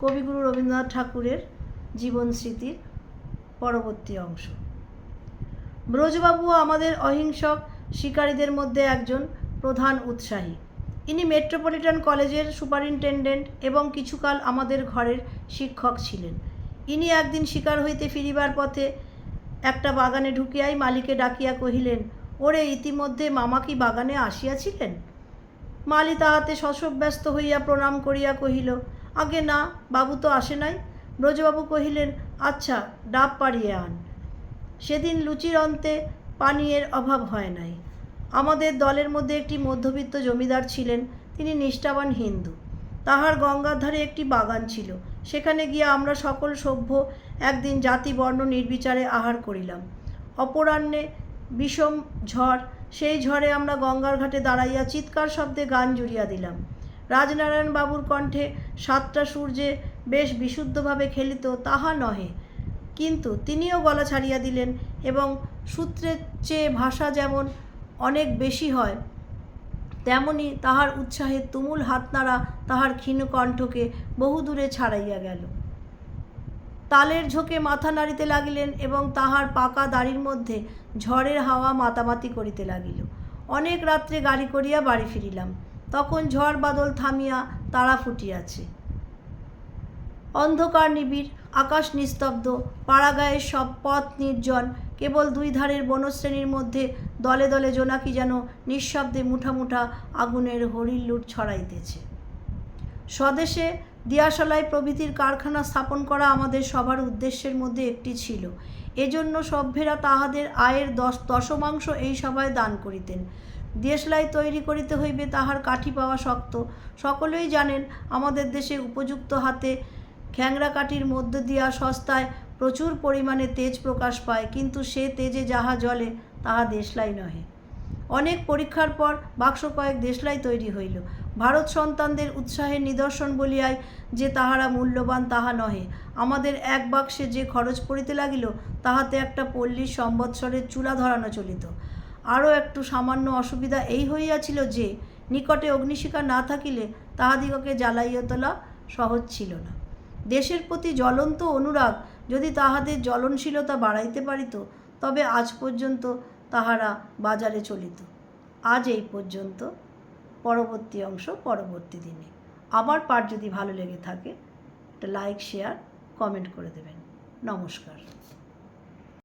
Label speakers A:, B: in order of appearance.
A: কবিগুরু রবীন্দ্রনাথ ঠাকুরের জীবন স্মৃতির পরবর্তী অংশ। ব্রজবাবু আমাদের অহিংসক শিকারীদের মধ্যে একজন প্রধান উৎসাহী। ইনি মেট্রোপলিটন কলেজের সুপারিনটেন্ডেন্ট এবং কিছুকাল আমাদের ঘরের শিক্ষক ছিলেন। ইনি একদিন শিকার হইতে ফিরিবার পথে একটা বাগানে ঢুকিয়াই মালিকে ডাকিয়া কহিলেন, ওরে, ইতিমধ্যে মামা কি বাগানে আসিয়াছিলেন? মালি তাহাতে শশব্যস্ত হইয়া প্রণাম করিয়া কহিল আগে না, বাবু তো আসে নাই। ব্রজবাবু কহিলেন আচ্ছা ডাব পাড়িয়ে আন। সেদিন লুচির অন্তে পানীয়ের অভাব হয় নাই। আমাদের দলের মধ্যে একটি মধ্যবিত্ত জমিদার ছিলেন, তিনি নিষ্ঠাবান হিন্দু। তাহার গঙ্গার ধারে একটি বাগান ছিল। সেখানে গিয়ে আমরা সকল সভ্য একদিন জাতি বর্ণ নির্বিচারে আহার করিলাম। অপরাহ্নে বিষম ঝড়, সেই ঝড়ে আমরা গঙ্গার ঘাটে দাঁড়াইয়া চিৎকার শব্দে গান জুড়িয়া দিলাম। রাজনারায়ণ বাবুর কণ্ঠে সাতটা সূর্যে বেশ বিশুদ্ধভাবে খেলিত তাহা নহে। কিন্তু তিনিও গলা ছাড়িয়া দিলেন এবং সূত্রের চেয়ে ভাষা যেমন অনেক বেশি হয়, তেমনি তাহার উৎসাহে তুমুল হাতনাড়া তাহার ক্ষীণ কণ্ঠকে বহুদূরে ছাড়াইয়া গেল। তালের ঝোঁকে মাথা নাড়িতে লাগিলেন এবং তাহার পাকা দাড়ির মধ্যে ঝড়ের হাওয়া মাতামাতি করিতে লাগিল। অনেক রাত্রে গাড়ি করিয়া বাড়ি ফিরিলাম। তখন ঝড় বাদল থামিয়া তারা ফুটিয়াছে। অন্ধকার নিবিড়, আকাশ নিস্তব্ধ, পাড়াগায়ের সব পথ নির্জন, কেবল দুই ধারের বনশ্রেণীর মধ্যে দলে দলে জোনাকি যেন নিঃশব্দে মুঠা মুঠা আগুনের হরিল্লুট ছড়াইতেছে। স্বদেশে দিয়াশালাই প্রভৃতির কারখানা স্থাপন করা আমাদের সবার উদ্দেশ্যের মধ্যে একটি ছিল। এজন্য সভ্যেরা তাহাদের আয়ের দশ দশমাংশ এই সভায় দান করিতেন। দেশলাই তৈরি করিতে হইবে, তাহার কাঠি পাওয়া শক্ত। সকলেই জানেন, আমাদের দেশে উপযুক্ত হাতে খ্যাংরা কাঠির মধ্য দিয়া সস্তায় প্রচুর পরিমাণে তেজ প্রকাশ পায়, কিন্তু সে তেজে যাহা জলে তাহা দেশলাই নহে। অনেক পরীক্ষার পর বাক্স কয়েক দেশলাই তৈরি হইল। ভারত সন্তানদের উৎসাহের নিদর্শন বলিয়ায় যে তাহারা মূল্যবান, তাহা নহে। আমাদের এক বাক্সে যে খরচ পড়িতে লাগিল, তাহাতে একটা পল্লীর সম্বৎসরের চুলা ধরানো চলিত। আরও একটু সামান্য অসুবিধা এই হইয়াছিল যে, নিকটে অগ্নিশিখা না থাকিলে তাহাদিগকে জ্বালাইয়া তোলা সহজ ছিল না। দেশের প্রতি জ্বলন্ত অনুরাগ যদি তাহাদের জ্বলনশীলতা বাড়াইতে পারিত, তবে আজ পর্যন্ত তাহারা বাজারে চলিত। আজ এই পর্যন্ত। পরবর্তী অংশ পরবর্তী দিনে। আমার পাঠ যদি ভালো লেগে থাকে, একটা লাইক শেয়ার কমেন্ট করে দেবেন। নমস্কার।